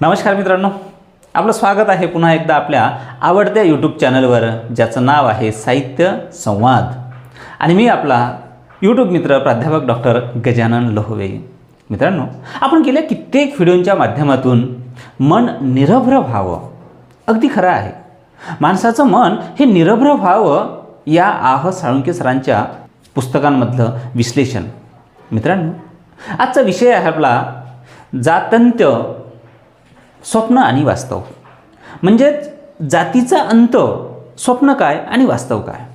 नमस्कार मित्रांनो आपलं स्वागत आहे पुन्हा एकदा आपल्या आवडत्या यूट्यूब चॅनलवर ज्याचं नाव आहे साहित्य संवाद. आणि मी आपला यूट्यूब मित्र प्राध्यापक डॉक्टर गजानन लोहवे. मित्रांनो आपण गेल्या कित्येक व्हिडिओंच्या माध्यमातून मन निरभ्र व्हावं. अगदी खरं आहे. माणसाचं मन हे निरभ्र व्हावं या आह साळुंके सरांच्या पुस्तकांमधलं विश्लेषण. मित्रांनो आजचा विषय आहे आपला जातंत्य स्वप्न आणि वास्तव. म्हणजेच जातीचा अंत स्वप्न काय आणि वास्तव काय?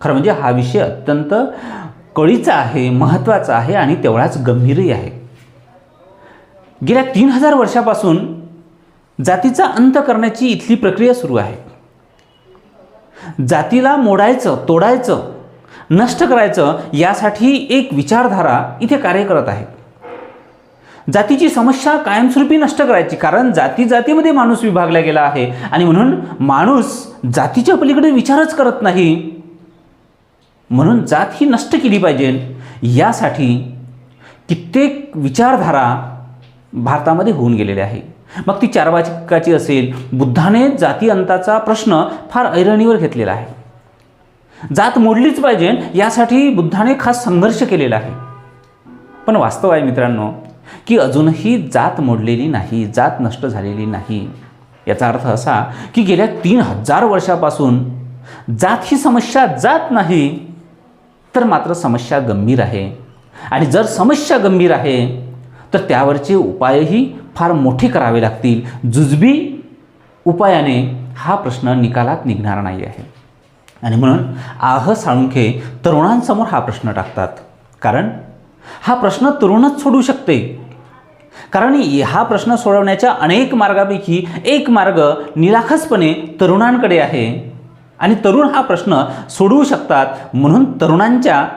खरं म्हणजे हा विषय अत्यंत कळीचा आहे महत्त्वाचा आहे आणि तेवढाच गंभीरही आहे. गेल्या तीन हजार वर्षापासून जातीचा अंत करण्याची इथली प्रक्रिया सुरू आहे. जातीला मोडायचं तोडायचं नष्ट करायचं यासाठी एक विचारधारा इथे कार्य करत आहे. जातीची समस्या कायमस्वरूपी नष्ट करायची कारण जाती जातीमध्ये माणूस विभागला गेला आहे. आणि म्हणून माणूस जातीच्या पलीकडे विचारच करत नाही. म्हणून जात ही नष्ट केली पाहिजे. यासाठी कित्येक विचारधारा भारतामध्ये होऊन गेलेल्या आहे. मग ती चारवाचिकाची असेल बुद्धाने जाती अंताचा प्रश्न फार ऐरणीवर घेतलेला आहे. जात मोडलीच पाहिजे यासाठी बुद्धाने खास संघर्ष केलेला आहे. पण वास्तव आहे मित्रांनो की अजूनही जात मोडलेली नाही जात नष्ट झालेली नाही. याचा अर्थ असा की गेल्या तीन हजार वर्षापासून जात ही समस्या जात नाही तर मात्र समस्या गंभीर आहे. आणि जर समस्या गंभीर आहे तर त्यावरचे उपायही फार मोठे करावे लागतील. जुजबी उपायाने हा प्रश्न निकालात निघणार नाही आहे. आणि म्हणून आह साळुंखे तरुणांसमोर हा प्रश्न टाकतात. कारण हा प्रश्न तरुणच सोडू शकते. कारण हा प्रश्न सोडवण्याच्या अनेक मार्गापैकी एक मार्ग निराखसपणे तरुणांकडे आहे. आणि तरुण हा प्रश्न सोडवू शकतात म्हणून तरुणांच्या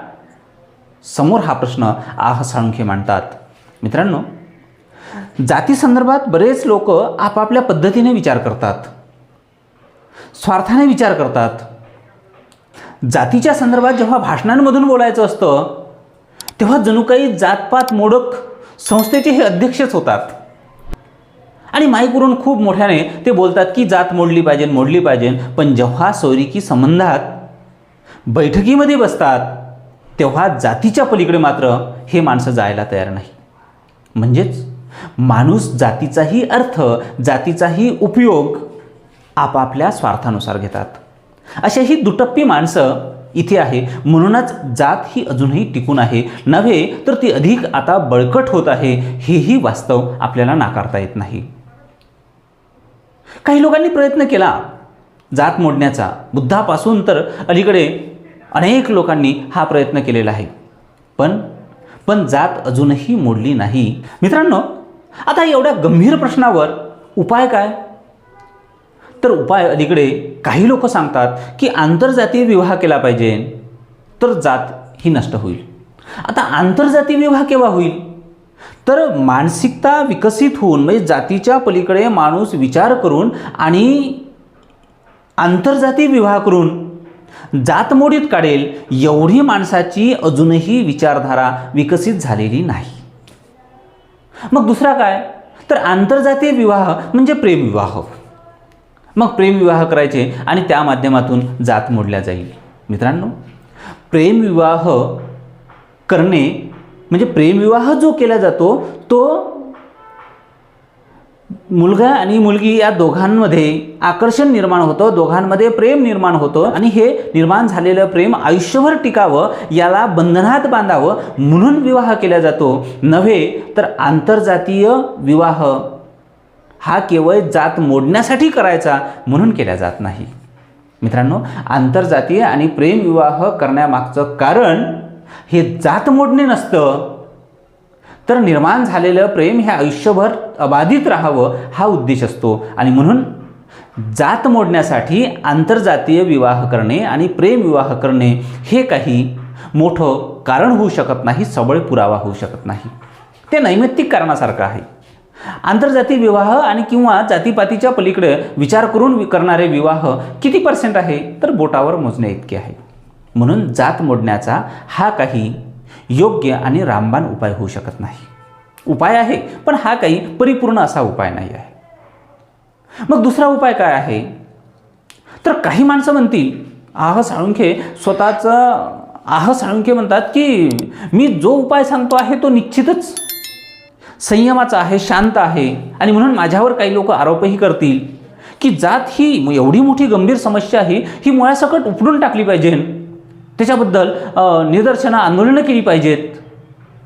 समोर हा प्रश्न आह मांडतात. मित्रांनो जातीसंदर्भात बरेच लोक आपापल्या पद्धतीने विचार करतात. स्वार्थाने विचार करतात. जातीच्या संदर्भात जेव्हा भाषणांमधून बोलायचं असतं तेव्हा जणू काही जातपात मोडक संस्थेचे हे अध्यक्षच होतात. आणि माईकवरून खूप मोठ्याने ते बोलतात की जात मोडली पाहिजे मोडली पाहिजे. पण जेव्हा सोयरिकी संबंधात बैठकीमध्ये बसतात तेव्हा जातीच्या पलीकडे मात्र हे माणसं जायला तयार नाही. म्हणजेच माणूस जातीचाही अर्थ जातीचाही उपयोग आपापल्या स्वार्थानुसार घेतात. अशी ही दुटप्पी माणसं इथे आहे. म्हणूनच जात ही अजूनही टिकून आहे. नव्हे तर ती अधिक आता बळकट होत आहे हेही वास्तव आपल्याला नाकारता येत नाही. काही लोकांनी प्रयत्न केला. जात मोडण्याचा. बुद्धापासून तर अलीकडे अनेक लोकांनी हा प्रयत्न केलेला आहे. पण पण जात अजूनही मोडली नाही. मित्रांनो आता एवढ्या गंभीर प्रश्नावर उपाय काय? तर उपाय अलीकडे काही लोक सांगतात की आंतरजातीय विवाह केला पाहिजे तर जात ही नष्ट होईल. आता आंतरजातीय विवाह केव्हा होईल? तर मानसिकता विकसित होऊन म्हणजे जातीच्या पलीकडे माणूस विचार करून आणि आंतरजातीय विवाह करून जातमोडीत काढेल एवढी माणसाची अजूनही विचारधारा विकसित झालेली नाही. मग दुसरा काय? तर आंतरजातीय विवाह म्हणजे प्रेमविवाह. मग प्रेमविवाह करायचे आणि त्या माध्यमातून जात मोडल्या जाईल. मित्रांनो प्रेमविवाह करणे म्हणजे प्रेमविवाह जो केला जातो तो मुलगा आणि मुलगी या दोघांमध्ये आकर्षण निर्माण होतं दोघांमध्ये प्रेम निर्माण होतं आणि हे निर्माण झालेलं प्रेम आयुष्यभर टिकावं याला बंधनात बांधावं म्हणून विवाह केला जातो. नव्हे तर आंतरजातीय विवाह हा केवळ जात मोडण्यासाठी करायचा म्हणून केला जात नाही. मित्रांनो आंतरजातीय आणि प्रेमविवाह करण्यामागचं कारण हे जात मोडणे नसतं. तर निर्माण झालेलं प्रेम हे आयुष्यभर अबाधित राहावं हा उद्देश असतो. आणि म्हणून जात मोडण्यासाठी आंतरजातीय विवाह करणे आणि प्रेमविवाह करणे हे काही मोठं कारण होऊ शकत नाही सबळ पुरावा होऊ शकत नाही. ते नैमित्तिक कारणासारखं आहे. आंतरजातीय विवाह आणि किंवा जातीपातीच्या पलीकडे विचार करून करणारे विवाह किती पर्सेंट आहे? तर बोटावर मोजण्या इतके आहे. म्हणून जात मोडण्याचा हा काही योग्य आणि रामबाण उपाय होऊ शकत नाही. उपाय आहे पण हा काही परिपूर्ण असा उपाय नाही आहे. मग दुसरा उपाय काय आहे? तर काही माणसं म्हणतील आह साळुंखे स्वतःचं आह साळुंखे म्हणतात की मी जो उपाय सांगतो आहे तो निश्चितच संयमाचा आहे शांत आहे. आणि म्हणून माझ्यावर काही लोक आरोपही करतील. की जात ही एवढी मोठी गंभीर समस्या आहे ही मुळासकट उपडून टाकली पाहिजे त्याच्याबद्दल निदर्शनं आंदोलनं केली पाहिजेत.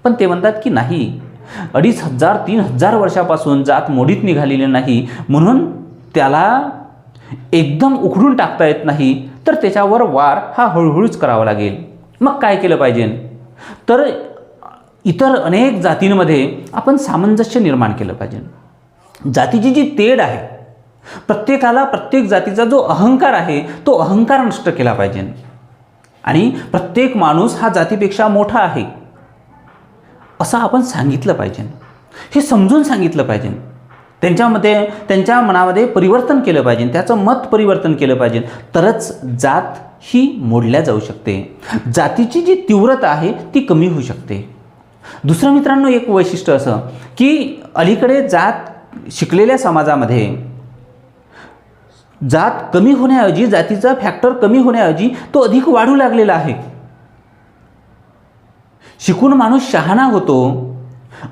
पण ते म्हणतात की नाही. अडीच हजार तीन हजार वर्षापासून जात मोडीत निघालेली नाही. म्हणून त्याला एकदम उखडून टाकता येत नाही. तर त्याच्यावर वार हा हळूहळूच करावा लागेल. मग काय केलं पाहिजे तर इतर अनेक जातींमध्ये आपण सामंजस्य निर्माण केलं पाहिजे. जातीची जी तेढ आहे प्रत्येकाला प्रत्येक जातीचा जो अहंकार आहे तो अहंकार नष्ट केला पाहिजे. आणि प्रत्येक माणूस हा जातीपेक्षा मोठा आहे असं आपण सांगितलं पाहिजे. हे समजून सांगितलं पाहिजे. त्यांच्यामध्ये त्यांच्या मनामध्ये परिवर्तन केलं पाहिजे त्याचं मत परिवर्तन केलं पाहिजे. तरच जात ही मोडल्या जाऊ शकते. जातीची जी तीव्रता आहे ती कमी होऊ शकते. दुसरं मित्रांनो एक वैशिष्ट्य असं की अलीकडे जात शिकलेल्या समाजामध्ये जात कमी होण्याऐवजी जातीचा फॅक्टर कमी होण्याऐवजी तो अधिक वाढू लागलेला आहे. शिकून माणूस शहाणा होतो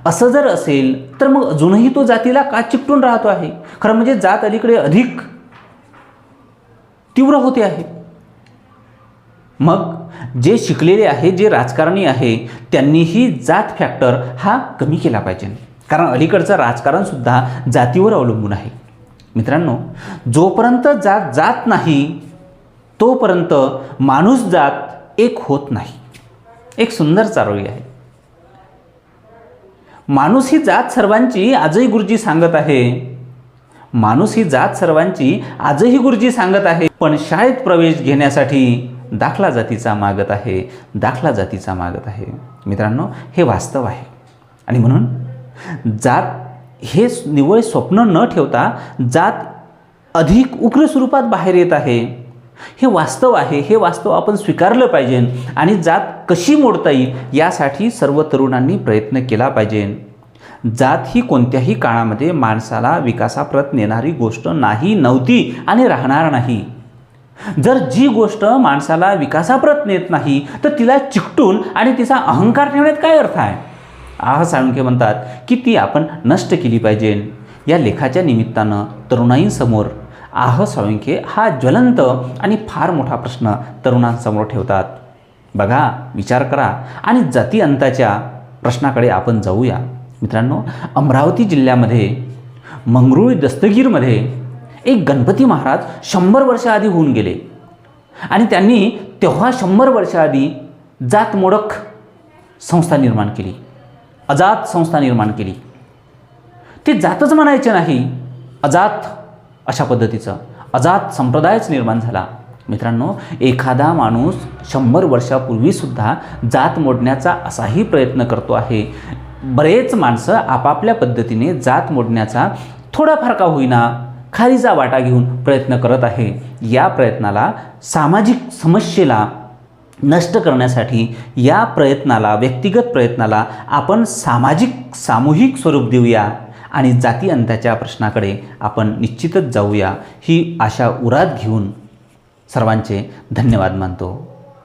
असं जर असेल तर मग अजूनही तो जातीला का चिकटून राहतो आहे? खरं म्हणजे जात अलीकडे अधिक तीव्र होते आहे. मग जे शिकलेले आहे जे राजकारणी आहे त्यांनीही जात फॅक्टर हा कमी केला पाहिजे. कारण अलीकडचं राजकारणसुद्धा जातीवर अवलंबून आहे. मित्रांनो जोपर्यंत जात जात नाही तोपर्यंत माणूस जात एक होत नाही. एक सुंदर चारोळी आहे. माणूस ही जात सर्वांची आजही गुरुजी सांगत आहे. माणूस ही जात सर्वांची आजही गुरुजी सांगत आहे. पण शाळेत प्रवेश घेण्यासाठी दाखला जातीचा मागत आहे दाखला जातीचा मागत आहे. मित्रांनो हे वास्तव आहे. आणि म्हणून जात हे निवळ स्वप्न न ठेवता जात अधिक उग्र स्वरूपात बाहेर येत आहे. हे वास्तव आहे हे वास्तव आपण स्वीकारलं पाहिजे आणि जात कशी मोडता येईल यासाठी सर्व तरुणांनी प्रयत्न केला पाहिजे. जात ही कोणत्याही काळामध्ये माणसाला विकासाप्रत नेणारी गोष्ट नाही नव्हती आणि राहणार नाही. जर जी गोष्ट माणसाला विकासाप्रत नेत नाही तर तिला चिकटून आणि तिचा अहंकार ठेवण्यात काय अर्थ आहे? आह साळुंखे म्हणतात की ती आपण नष्ट केली पाहिजे. या लेखाच्या निमित्तानं तरुणाईंसमोर आह साळुंखे हा ज्वलंत आणि फार मोठा प्रश्न तरुणांसमोर ठेवतात. बघा विचार करा आणि जाती अंताच्या प्रश्नाकडे आपण जाऊया. मित्रांनो अमरावती जिल्ह्यामध्ये मंगरुळ दस्तगीरमध्ये एक गणपती महाराज शंभर वर्षाआधी होऊन गेले. आणि त्यांनी तेव्हा शंभर वर्षाआधी जात मोडक संस्था निर्माण केली. अजात संस्था निर्माण केली. ते जातच म्हणायचे नाही. अजात अशा पद्धतीचं अजात संप्रदायच निर्माण झाला. मित्रांनो एखादा माणूस शंभर वर्षापूर्वीसुद्धा जात मोडण्याचा असाही प्रयत्न करतो आहे. बरेच माणसं आपापल्या पद्धतीने जात मोडण्याचा थोडाफार का होईना खारीचा वाटा घेऊन प्रयत्न करत आहे. या प्रयत्नाला सामाजिक समस्येला नष्ट करण्यासाठी या प्रयत्नाला व्यक्तिगत प्रयत्नाला आपण सामाजिक सामूहिक स्वरूप देऊया आणि जाती अंताच्या प्रश्नाकडे आपण निश्चितच जाऊया ही आशा उरात घेऊन सर्वांचे धन्यवाद मानतो.